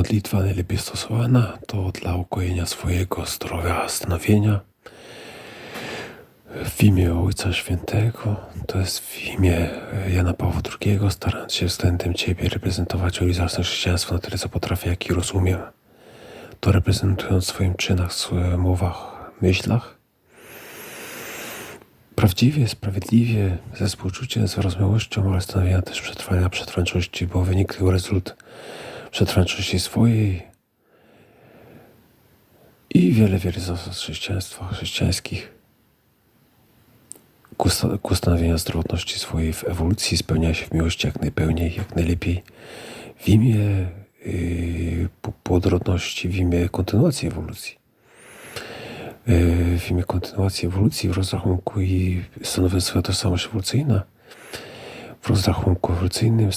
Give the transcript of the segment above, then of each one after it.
modlitwa najlepiej stosowana to dla ukojenia swojego zdrowia, stanowienia. W imię Ojca Świętego, to jest w imię Jana Pawła II, starając się względem Ciebie reprezentować uniwersalne chrześcijaństwo na tyle, co potrafię, jak i rozumiem. To reprezentując w swoim czynach, mowach, myślach. Prawdziwie, sprawiedliwie, ze współczuciem, z wyrozumiałością, ale stanowienia też przetrwania, przetrwańczości, bo wynik tego rezultat przetrwańczości swojej i wiele, wiele zasad chrześcijaństwa, chrześcijańskich ku stanowienia zdrowotności swojej w ewolucji, spełniania się w miłości jak najpełniej, jak najlepiej w imię yy, płodrodności, w imię kontynuacji ewolucji. Yy, w imię kontynuacji ewolucji w rozrachunku i stanowiąc swoją tożsamość ewolucyjna, w rozrachunku ewolucyjnym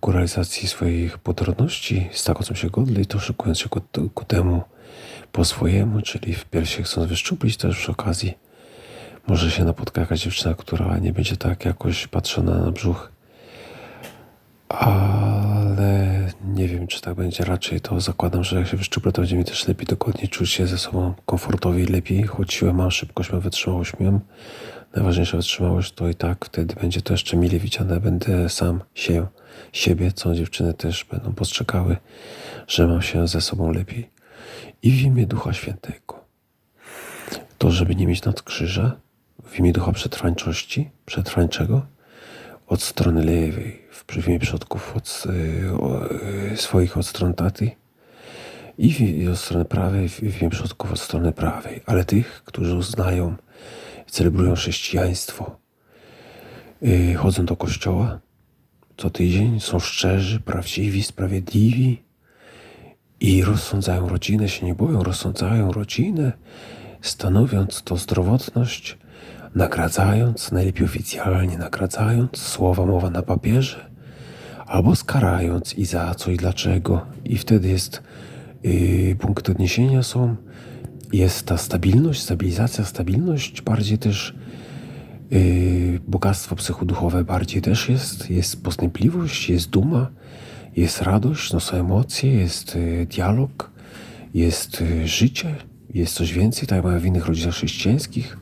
ku realizacji swoich podrodności, z taką, co się godli, to szykując się ku, ku temu po swojemu, czyli w piersi chcąc wyszczuplić też przy okazji może się napotka jakaś dziewczyna, która nie będzie tak jakoś patrzona na brzuch, ale nie wiem, czy tak będzie. Raczej to zakładam, że jak się wyszczuplę, to będzie mi też lepiej, dogodnie czuć się ze sobą komfortowo i lepiej. Choć siłę mam, szybkość mam, wytrzymałość mam. Najważniejsza wytrzymałość to i tak wtedy będzie to jeszcze mile widziane. Będę sam się, siebie, co dziewczyny też będą postrzegały, że mam się ze sobą lepiej. I w imię Ducha Świętego. To, żeby nie mieć nadkrzyża, w imię Ducha Przetrwańczości, Przetrwańczego, od strony lewej, w imię przodków od, y, swoich od strony taty i, w, od strony prawej, w imię przodków od strony prawej, ale tych, którzy uznają i celebrują chrześcijaństwo, y, chodzą do kościoła co tydzień, są szczerzy, prawdziwi, sprawiedliwi i rozsądzają rodzinę, się nie boją, rozsądzają rodzinę, stanowiąc to zdrowotność, nagradzając, najlepiej oficjalnie nagradzając, słowa mowa na papierze, albo skarając i za co i dlaczego. I wtedy jest yy, punkt odniesienia są, jest ta stabilność, stabilizacja, stabilność, bardziej też yy, bogactwo psychoduchowe bardziej też jest, jest postępliwość, jest duma, jest radość, no są emocje, jest yy, dialog, jest yy, życie, jest coś więcej, tak jak w innych rodzinach chrześcijańskich,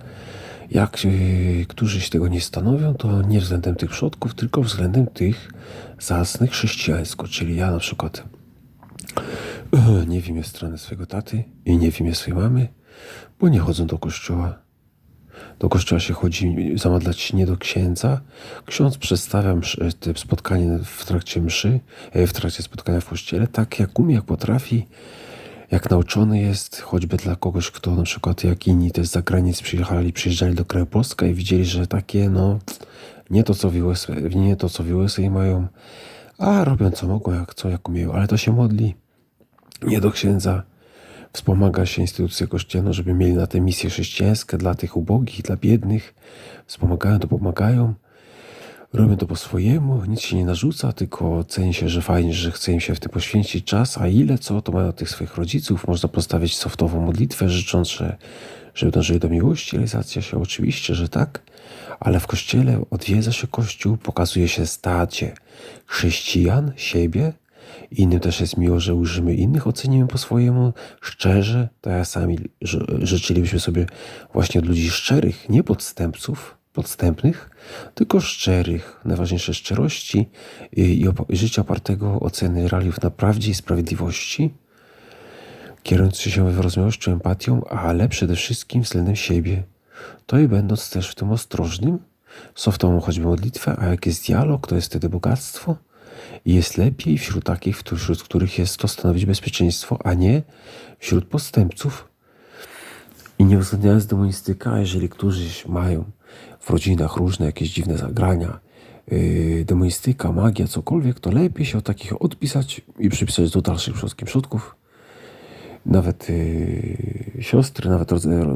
jak yy, którzy się tego nie stanowią, to nie względem tych przodków, tylko względem tych zacnych chrześcijańsko. Czyli ja na przykład nie w imię strony swojego taty i nie w imię swojej mamy, bo nie chodzą do kościoła. Do kościoła się chodzi zamadlać nie do księdza. Ksiądz przedstawia mszy, spotkanie w trakcie mszy, w trakcie spotkania w kościele, tak jak umie, jak potrafi jak nauczony jest, choćby dla kogoś, kto na przykład jak inni też z zagranic przyjechali, przyjeżdżali do kraju Polska i widzieli, że takie no nie to co w USA, nie to co w USA mają, a robią co mogą, jak co, jak umieją, ale to się modli nie do księdza. Wspomaga się instytucje kościelne, żeby mieli na te misje chrześcijańskie dla tych ubogich, dla biednych. Wspomagają, to pomagają. Robią to po swojemu, nic się nie narzuca, tylko ceni się, że fajnie, że chce im się w tym poświęcić czas, a ile co, to mają tych swoich rodziców. Można postawić softową modlitwę, życząc, że, żeby dążyli do miłości. Realizacja się oczywiście, że tak, ale w kościele odwiedza się kościół, pokazuje się stacie chrześcijan, siebie. Innym też jest miło, że użymy innych, ocenimy po swojemu, szczerze. Ja sami życzylibyśmy sobie właśnie od ludzi szczerych, nie podstępców, podstępnych, tylko szczerych, najważniejsze szczerości i, życia opartego o ceny realiów na prawdzie i sprawiedliwości, kierując się wyrozumiałością, empatią, ale przede wszystkim względem siebie. To i będąc też w tym ostrożnym, softową choćby modlitwę, a jak jest dialog, to jest wtedy bogactwo jest lepiej wśród takich, wśród których jest to stanowić bezpieczeństwo, a nie wśród postępców. I nie uwzględniając demonistyka, jeżeli którzy mają w rodzinach różne jakieś dziwne zagrania, yy, demonistyka, magia, cokolwiek, to lepiej się od takich odpisać i przypisać do dalszych przodkiem przodków. Nawet yy, siostry, nawet,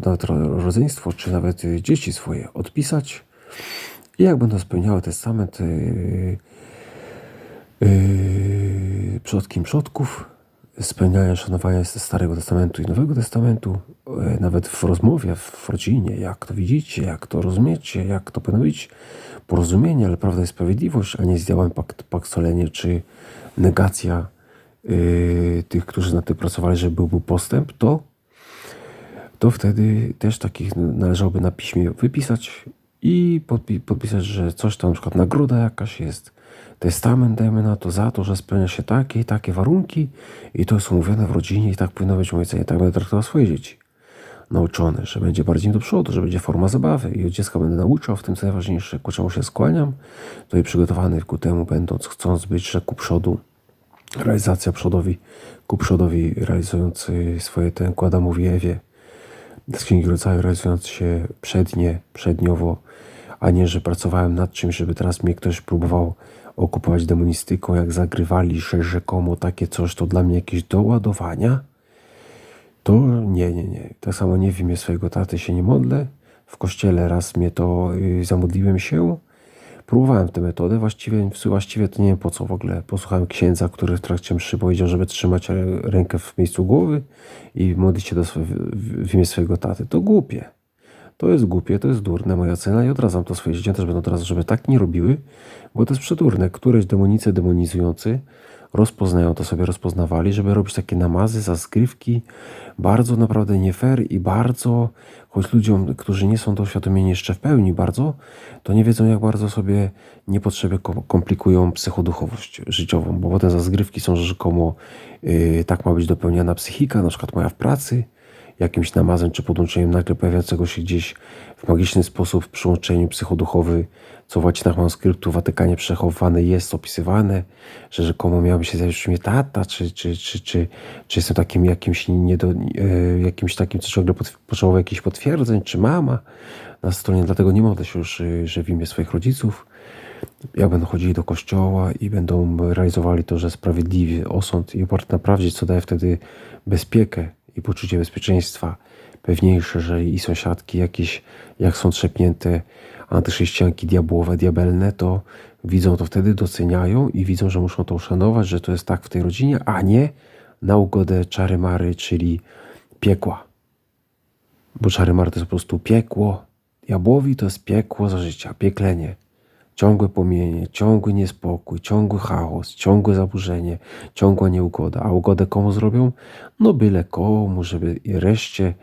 nawet rodzeństwo, czy nawet yy, dzieci swoje odpisać. I jak będą spełniały testament yy, yy, przodkiem przodków, spełniania szanowania Starego Testamentu i Nowego Testamentu, e, nawet w rozmowie, w rodzinie, jak to widzicie, jak to rozumiecie, jak to powinno być porozumienie, ale prawda jest sprawiedliwość, a nie zdziałanie pakt, pakt solenie, czy negacja yy, tych, którzy na tym pracowali, żeby byłby postęp, to, to wtedy też takich należałoby na piśmie wypisać i podpi podpisać, że coś tam, na przykład nagroda jakaś jest, testament dajmy na to za to, że spełnia się takie i takie warunki i to jest umówione w rodzinie i tak powinno być moje cenie, tak będę traktował swoje dzieci. Nauczony, że będzie bardziej do przodu, że będzie forma zabawy i od dziecka będę nauczał w tym, co najważniejsze, ku czemu się skłaniam, to i przygotowany ku temu będąc, chcąc być, że ku przodu, realizacja przodowi, ku przodowi realizujący swoje ten ku Adamowi Ewie, z Księgi Rodzaju realizując się przednie, przedniowo, a nie, że pracowałem nad czymś, żeby teraz mnie ktoś próbował okupować demonistyką, jak zagrywali, że rzekomo takie coś to dla mnie jakieś doładowania, to nie, nie, nie. Tak samo nie w imię swojego taty się nie modlę. W kościele raz mnie to yy, zamodliłem się. Próbowałem tę metodę, właściwie, właściwie to nie wiem po co w ogóle. Posłuchałem księdza, który w trakcie mszy powiedział, żeby trzymać rękę w miejscu głowy i modlić się do swe, w imię swojego taty. To głupie. To jest głupie, to jest durne, moja cena i odradzam to swoje dzieci, też będą teraz, żeby tak nie robiły, bo to jest przedurne. Któreś demonice demonizujący rozpoznają to sobie, rozpoznawali, żeby robić takie namazy, zaskrywki, bardzo naprawdę nie fair i bardzo, choć ludziom, którzy nie są doświadomieni jeszcze w pełni bardzo, to nie wiedzą jak bardzo sobie niepotrzebnie komplikują psychoduchowość życiową, bo potem zasgrywki są rzekomo yy, tak ma być dopełniana psychika, na przykład moja w pracy, jakimś namazem czy podłączeniem nagle pojawiającego się gdzieś w magiczny sposób w przyłączeniu psychoduchowy, co w łacinach manuskryptu w Watykanie przechowywane jest opisywane, że rzekomo miałby się zjawić mnie tata, czy, czy, czy, czy, czy jestem takim jakimś, niedo, e, jakimś takim, co ciągle potrzebował jakichś potwierdzeń, czy mama. Na stronie, dlatego nie modlę się już, e, że w imię swoich rodziców, jak będą chodzili do kościoła i będą realizowali to, że sprawiedliwie osąd i oparte na prawdzie, co daje wtedy bezpiekę i poczucie bezpieczeństwa, pewniejsze, że i sąsiadki jakieś, jak są trzepnięte antychrześcijanki diabłowe, diabelne, to widzą to wtedy, doceniają i widzą, że muszą to uszanować, że to jest tak w tej rodzinie, a nie na ugodę czary-mary, czyli piekła. Bo czary-mary to jest po prostu piekło. Diabłowi to jest piekło za życia, pieklenie. Ciągłe płomienie, ciągły niespokój, ciągły chaos, ciągłe zaburzenie, ciągła nieugoda. A ugodę komu zrobią? No byle komu, żeby reszcie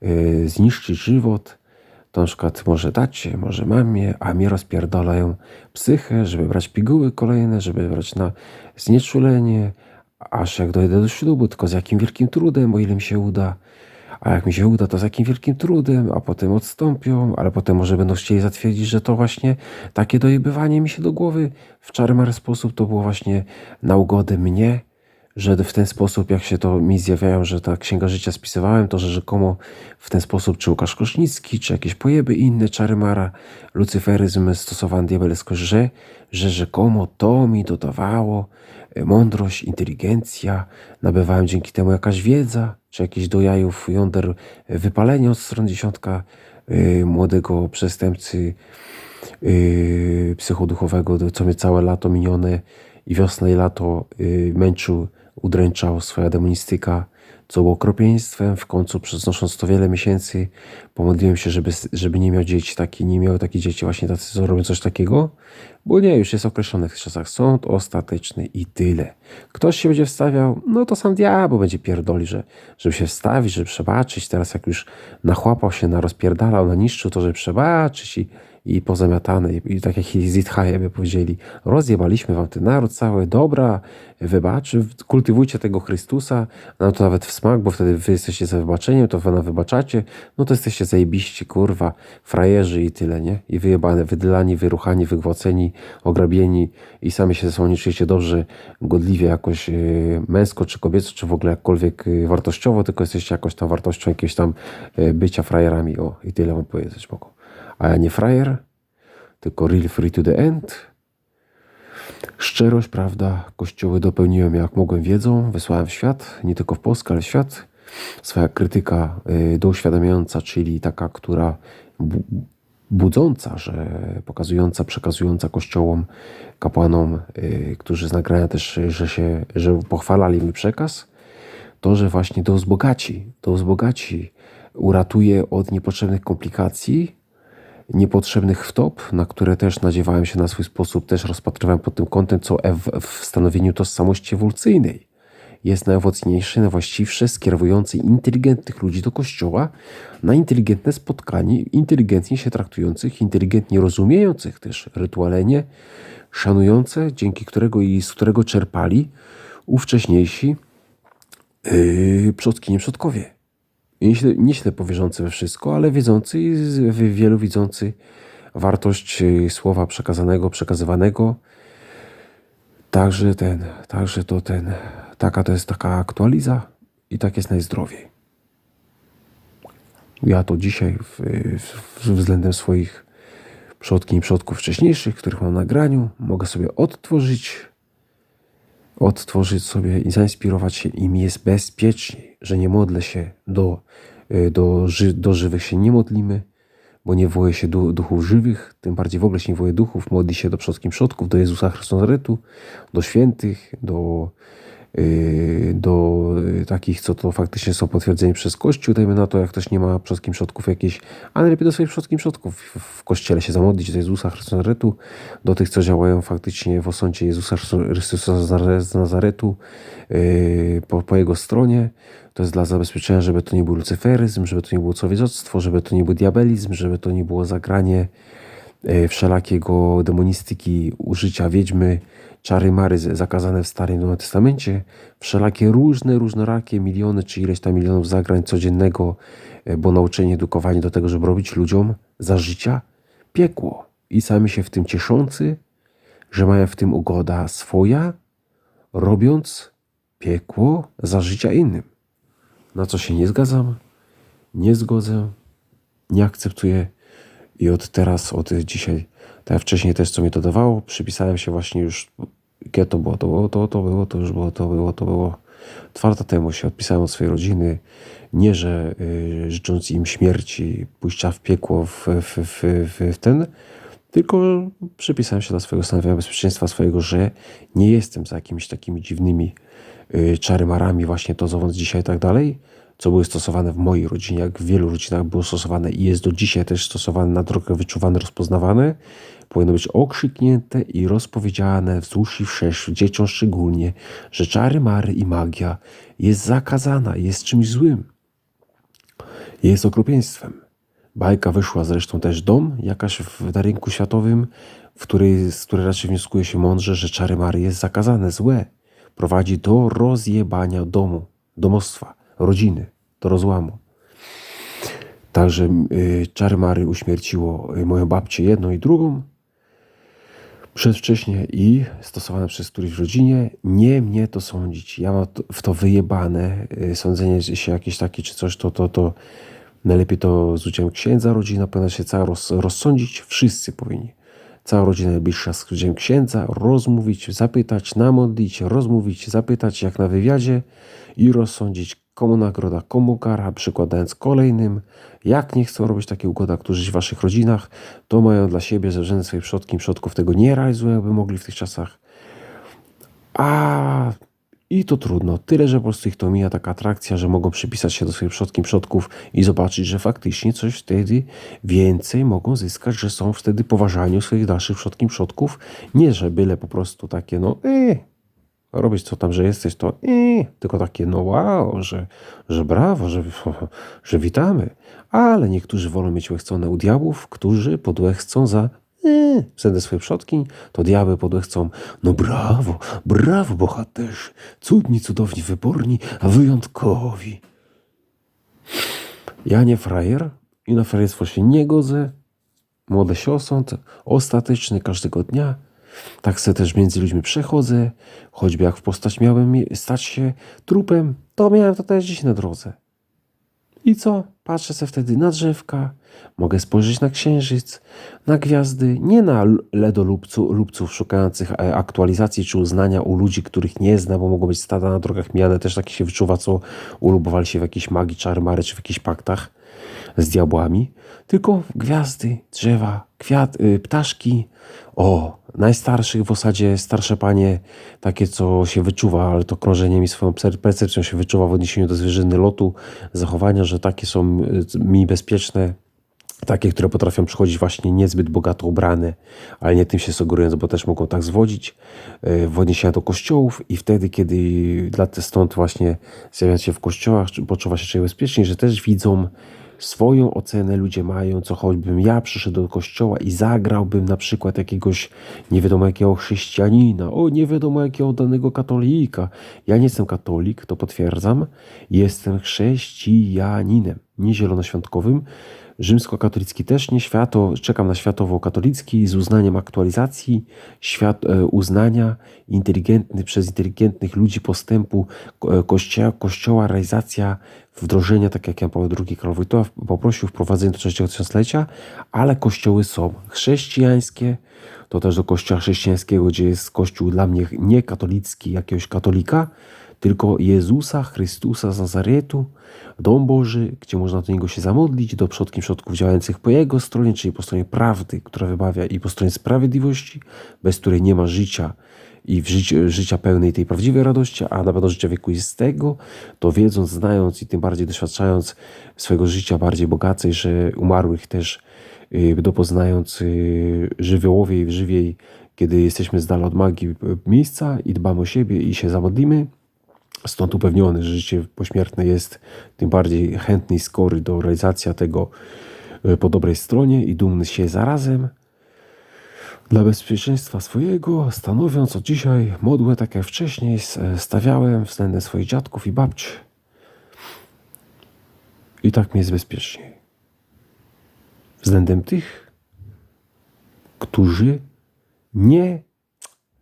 yy, zniszczyć żywot. To na przykład może dacie, może mamie, a mnie rozpierdalają psychę, żeby brać piguły kolejne, żeby brać na znieczulenie, aż jak dojdę do ślubu, tylko z jakim wielkim trudem, o ile mi się uda. A jak mi się uda, to z jakim wielkim trudem, a potem odstąpią, ale potem może będą chcieli zatwierdzić, że to właśnie takie dojebywanie mi się do głowy w czarmary sposób to było właśnie na ugodę mnie, że w ten sposób, jak się to mi zjawiają, że ta księga życia spisywałem, to że rzekomo w ten sposób, czy Łukasz Kosznicki, czy jakieś pojeby inne, czarymara, lucyferyzm stosowany diabelsko, że, że rzekomo to mi dodawało e, mądrość, inteligencja, nabywałem dzięki temu jakaś wiedza, czy jakiś do jajów jąder wypalenia od strony dziesiątka yy, młodego przestępcy yy, psychoduchowego, co mnie całe lato minione i wiosna i lato yy, męczył udręczał swoja demonistyka, co było okropieństwem. W końcu, przeznosząc to wiele miesięcy, pomodliłem się, żeby, żeby nie miał dzieci taki, nie miały takie dzieci właśnie tacy, co robią coś takiego, bo nie, już jest określony w czasach sąd ostateczny i tyle. Ktoś się będzie wstawiał, no to sam diabeł będzie pierdoli, że, żeby się wstawić, żeby przebaczyć. Teraz jak już nachłapał się, na rozpierdalał, na niszczył to, żeby przebaczyć i i pozamiatane. I, tak jak Hizithaje by powiedzieli, rozjebaliśmy wam ten naród cały, dobra, wybaczy, kultywujcie tego Chrystusa, no to nawet w smak, bo wtedy wy jesteście za wybaczeniem, to wy na wybaczacie, no to jesteście zajebiści, kurwa, frajerzy i tyle, nie? I wyjebane, wydylani, wyruchani, wygwałceni, ograbieni i sami się ze sobą nie czujecie dobrze, godliwie jakoś yy, męsko czy kobieco, czy w ogóle jakkolwiek yy, wartościowo, tylko jesteście jakoś tam wartością jakiegoś tam yy, bycia frajerami, o, i tyle mam powiedzieć mogę a ja nie frajer, tylko real free to the end. Szczerość, prawda, kościoły dopełniłem jak mogłem wiedzą, wysłałem w świat, nie tylko w Polskę, ale w świat. Swoja krytyka y, douświadamiająca, czyli taka, która budząca, że pokazująca, przekazująca kościołom, kapłanom, y, którzy z nagrania też, że się, że pochwalali mi przekaz, to, że właśnie to wzbogaci, to wzbogaci, uratuje od niepotrzebnych komplikacji, niepotrzebnych wtop, na które też nadziewałem się na swój sposób, też rozpatrywałem pod tym kątem, co w, w stanowieniu tożsamości ewolucyjnej. jest najowocniejszy, najwłaściwszy, skierowujący inteligentnych ludzi do kościoła na inteligentne spotkanie, inteligentnie się traktujących, inteligentnie rozumiejących też rytualenie, szanujące, dzięki którego i z którego czerpali ówcześniejsi yy, przodkini przodkowie. Nie, nie ślepo wierzący we wszystko, ale wiedzący i wielu widzący wartość yy, słowa przekazanego, przekazywanego. Także ten, także to ten, taka to jest taka aktualiza i tak jest najzdrowiej. Ja to dzisiaj w, w, względem swoich przodki i przodków wcześniejszych, których mam na nagraniu, mogę sobie odtworzyć, odtworzyć sobie i zainspirować się i mi jest bezpieczniej, że nie modlę się do, y, do, do żywych się nie modlimy, bo nie woje się duchów żywych, tym bardziej w ogóle się nie woje duchów, modli się do przodkim przodków, do Jezusa Chrystusa do świętych, do do y, takich, co to faktycznie są potwierdzeni przez Kościół, dajmy na to, jak ktoś nie ma przodkim przodków jakichś, ale lepiej do swoich przodkim przodków w Kościele się zamodlić do Jezusa Chrystusa Nazaretu, do tych, co działają faktycznie w osądzie Jezusa Chrystusa z Nazaretu y, po, po Jego stronie. To jest dla zabezpieczenia, żeby to nie był lucyferyzm, żeby to nie było cowiedzoctwo, żeby to nie był diabelizm, żeby to nie było zagranie wszelakiego demonistyki, użycia wiedźmy, czary mary zakazane w Starym Testamencie, wszelakie różne, różnorakie miliony czy ileś tam milionów zagrań codziennego, e, bo nauczenie, edukowanie do tego, żeby robić ludziom za życia piekło. I sami się w tym cieszący, że mają w tym ugoda swoja, robiąc piekło za życia innym. Na co się nie zgadzam, nie zgodzę, nie akceptuję i od teraz, od dzisiaj tak wcześniej też, co mi to dawało, przypisałem się właśnie już, kiedy to było, to było, to, to było, to już było, to było, to było. Dwa lata temu się odpisałem od swojej rodziny. Nie, że y, życząc im śmierci, pójścia w piekło, w, w, w, w ten, tylko przypisałem się dla swojego stanowienia bezpieczeństwa swojego, że nie jestem za jakimiś takimi dziwnymi y, czarymarami, właśnie to, co dzisiaj i tak dalej, co były stosowane w mojej rodzinie, jak w wielu rodzinach było stosowane i jest do dzisiaj też stosowane na drogę wyczuwane, rozpoznawane, powinno być okrzyknięte i rozpowiedziane wzdłuż i wszerz, dzieciom szczególnie, że czary, mary i magia jest zakazana, jest czymś złym. Jest okropieństwem. Bajka wyszła zresztą też dom, jakaś w, na rynku światowym, w której, z której raczej wnioskuje się mądrze, że czary mary jest zakazane, złe. Prowadzi do rozjebania domu, domostwa, rodziny, do rozłamu. Także y, czary mary uśmierciło y, moją babcię jedną i drugą, przedwcześnie i stosowane przez któryś w rodzinie. Nie mnie to sądzić. Ja mam w to wyjebane. Y, sądzenie się jakieś takie czy coś, to, to, to najlepiej to z udziałem księdza rodzina powinna się cała roz, rozsądzić. Wszyscy powinni. Cała rodzina najbliższa z udziałem księdza rozmówić, zapytać, namodlić, rozmówić, zapytać jak na wywiadzie i rozsądzić, komu nagroda, komu kara, przykładając kolejnym, jak nie chcą robić takie ugoda, którzy w waszych rodzinach, to mają dla siebie ze swoich przodki przodków tego nie realizują, jakby mogli w tych czasach. A i to trudno. Tyle, że po prostu ich to mija taka atrakcja, że mogą przypisać się do swoich przodki przodków i zobaczyć, że faktycznie coś wtedy więcej mogą zyskać, że są wtedy poważani swoich dalszych przodki przodków. Nie, że byle po prostu takie, no, yy, robić co tam, że jesteś, to i tylko takie no wow, że, że brawo, że, że witamy. Ale niektórzy wolą mieć łechcone u diabłów, którzy podłechcą za e, wtedy swoje przodki, to diabeł podłechcą no brawo, brawo bohaterzy, cudni, cudowni, wyborni, a wyjątkowi. Ja nie frajer i na frajerstwo się nie godzę. Młody się osąd, ostateczny każdego dnia, tak se też między ludźmi przechodzę, choćby jak w postać miałem stać się trupem, to miałem to też dziś na drodze. I co? Patrzę se wtedy na drzewka, mogę spojrzeć na księżyc, na gwiazdy, nie na ledolubców szukających e, aktualizacji czy uznania u ludzi, których nie znam, bo mogą być stada na drogach mijane, też taki się wyczuwa, co ulubowali się w jakiejś magii, czarmary czy w jakichś paktach z diabłami, tylko gwiazdy, drzewa, kwiat, y, ptaszki, o, najstarszych w osadzie, starsze panie, takie co się wyczuwa, ale to krążeniem i swoją percepcją się wyczuwa w odniesieniu do zwierzyny lotu, zachowania, że takie są y, mi bezpieczne, takie, które potrafią przychodzić właśnie niezbyt bogato ubrane, ale nie tym się sugerując, bo też mogą tak zwodzić e, w odniesieniu do kościołów. I wtedy, kiedy stąd właśnie zjawiać się w kościołach, poczuwa się człowiek bezpiecznie, że też widzą swoją ocenę ludzie mają, co choćbym ja przyszedł do kościoła i zagrałbym na przykład jakiegoś nie wiadomo jakiego chrześcijanina, o nie wiadomo jakiego danego katolika. Ja nie jestem katolik, to potwierdzam, jestem chrześcijaninem, nie zielonoświątkowym, rzymskokatolicki też nie, świato, czekam na światowo-katolicki z uznaniem aktualizacji, świat, e, uznania inteligentny przez inteligentnych ludzi postępu e, kościoła, kościoła realizacja wdrożenia, tak jak Jan Paweł II Karol Wojtyła poprosił wprowadzenie do trzeciego tysiąclecia, ale kościoły są chrześcijańskie, to też do kościoła chrześcijańskiego, gdzie jest kościół dla mnie nie katolicki, jakiegoś katolika, tylko Jezusa Chrystusa z Nazaretu, Dom Boży, gdzie można do Niego się zamodlić, do przodkiem przodków działających po Jego stronie, czyli po stronie prawdy, która wybawia i po stronie sprawiedliwości, bez której nie ma życia i w życiu, życia pełnej tej prawdziwej radości, a na pewno życia wiekuistego, to wiedząc, znając i tym bardziej doświadczając swojego życia bardziej bogacej, że umarłych też y, dopoznając y, żywiołowiej, żywiej, kiedy jesteśmy z dala od magii y, miejsca i dbamy o siebie i się zamodlimy, Stąd upewniony, że życie pośmiertne jest tym bardziej chętny i skory do realizacji tego e, po dobrej stronie i dumny się zarazem dla bezpieczeństwa swojego, stanowiąc od dzisiaj modłę, tak jak wcześniej stawiałem względem swoich dziadków i babci. I tak mi jest bezpieczniej. Względem tych, którzy nie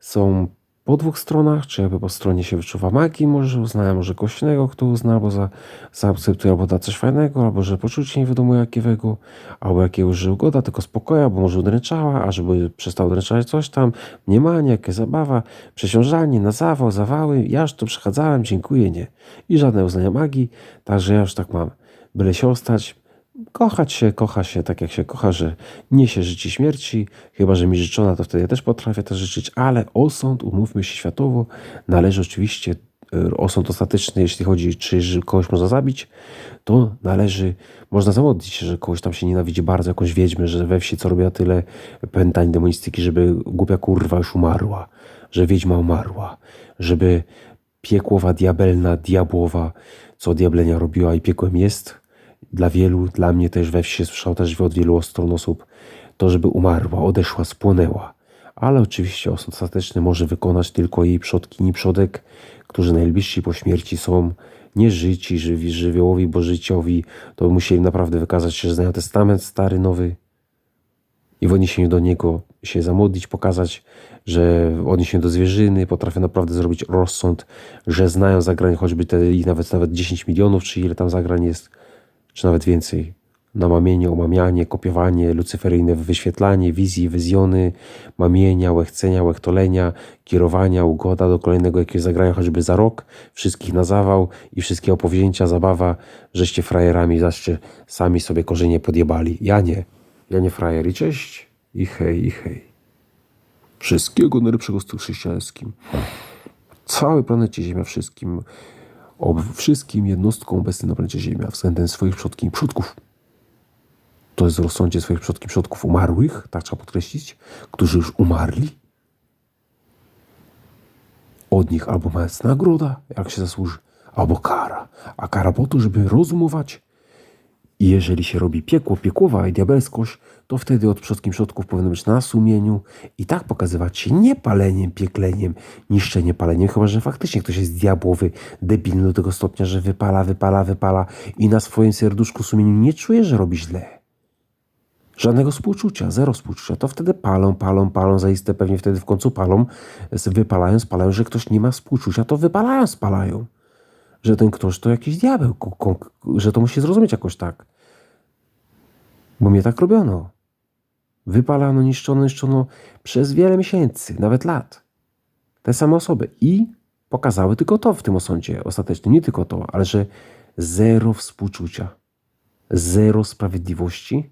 są po dwóch stronach, czy jakby po stronie się wyczuwa magii, może uznaje, może kośnego, kto uzna, albo za, zaakceptuje, albo da coś fajnego, albo że poczucie nie wiadomo jakiego, albo jakiegoś, że ugoda, tylko spokoju, albo może udręczała, a żeby przestał udręczać coś tam, mniemanie, jakaś zabawa, przesiążanie na zawał, zawały, ja już to przechadzałem, dziękuję, nie. I żadne uznania magii, także ja już tak mam. Byle się ostać, kochać się, kocha się tak jak się kocha, że nie się życi śmierci, chyba że mi życzona, to wtedy ja też potrafię to życzyć, ale osąd, umówmy się światowo, należy oczywiście, e, osąd ostateczny, jeśli chodzi, czy kogoś można zabić, to należy, można zamodlić się, że kogoś tam się nienawidzi bardzo, jakąś wiedźmę, że we wsi co robiła tyle pętań demonistyki, żeby głupia kurwa już umarła, że wiedźma umarła, żeby piekłowa, diabelna, diabłowa, co diablenia robiła i piekłem jest, dla wielu, dla mnie też we wsi słyszał też od wielu stron osób, to żeby umarła, odeszła, spłonęła. Ale oczywiście osąd ostateczny może wykonać tylko jej przodkini przodek, którzy najbliżsi po śmierci są nieżyci, żywi, żywiołowi, bo życiowi, to musieli naprawdę wykazać się, że znają testament stary, nowy i w odniesieniu do niego się zamodlić, pokazać, że w odniesieniu do zwierzyny potrafią naprawdę zrobić rozsąd, że znają zagrań choćby te ich nawet, nawet 10 milionów, czy ile tam zagrań jest, czy nawet więcej. Namamienie, omamianie, kopiowanie, lucyferyjne wyświetlanie, wizji, wizjony, mamienia, łechcenia, łechtolenia, kierowania, ugoda do kolejnego jakiegoś zagrania, choćby za rok, wszystkich na zawał i wszystkie opowzięcia, zabawa, żeście frajerami, zaście sami sobie korzenie podjebali. Ja nie. Ja nie frajer. I cześć, i hej, i hej. Wszystkiego najlepszego z chrześcijańskim. Całej planecie Ziemia wszystkim o wszystkim jednostkom obecnym na planecie Ziemia względem swoich przodków przodków. To jest rozsądzie swoich przodków przodków umarłych, tak trzeba podkreślić, którzy już umarli. Od nich albo ma jest nagroda, jak się zasłuży, albo kara. A kara po to, żeby rozumować i jeżeli się robi piekło, piekłowa i diabelskość, to wtedy od przodkim przodków powinno być na sumieniu i tak pokazywać się nie paleniem, piekleniem, niszczeniem paleniem, chyba że faktycznie ktoś jest diabłowy, debilny do tego stopnia, że wypala, wypala, wypala i na swoim serduszku sumieniu nie czuje, że robi źle. Żadnego współczucia, zero współczucia. To wtedy palą, palą, palą, zaiste pewnie wtedy w końcu palą, wypalają, spalają, że ktoś nie ma współczucia, to wypalają, spalają że ten ktoś to jakiś diabeł, że to musi zrozumieć jakoś tak. Bo mnie tak robiono. Wypalano, niszczono, niszczono przez wiele miesięcy, nawet lat. Te same osoby. I pokazały tylko to w tym osądzie ostatecznie. Nie tylko to, ale że zero współczucia, zero sprawiedliwości,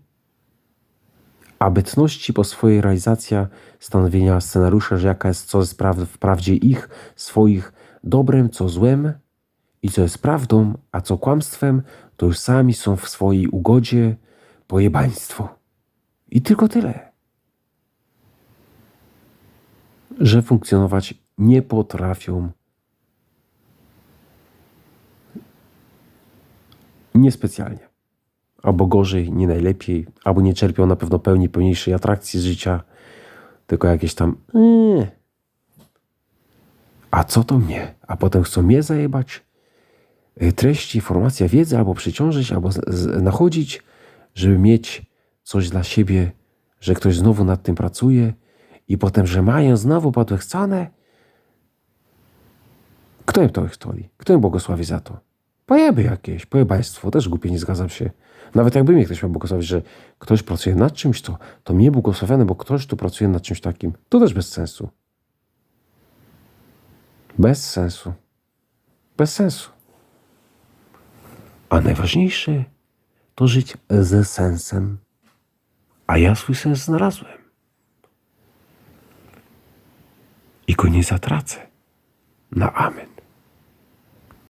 a bytności po swojej realizacji stanowienia scenariusza, że jaka jest co jest w prawdzie ich, swoich, dobrem, co złem, i co jest prawdą, a co kłamstwem, to już sami są w swojej ugodzie, pojebaństwo. I tylko tyle. Że funkcjonować nie potrafią niespecjalnie. Albo gorzej, nie najlepiej, albo nie czerpią na pewno pełni pełniejszej atrakcji z życia, tylko jakieś tam. "Eee". A co to mnie? A potem chcą mnie zajebać? Y, Treści, informacja, wiedza, albo przyciążyć, albo nachodzić, żeby mieć coś dla siebie, że ktoś znowu nad tym pracuje i potem, że mają znowu podechcane. Kto im to chwali? Kto im błogosławi za to? Pojeby jakieś, pojebaństwo, też głupie, nie zgadzam się. Nawet jakby mnie ktoś miał błogosławić, że ktoś pracuje nad czymś, to, to mnie błogosławione, bo ktoś tu pracuje nad czymś takim. To też bez sensu. Bez sensu. Bez sensu. A najważniejsze to żyć ze sensem. A ja swój sens znalazłem. I go nie zatracę. Na amen.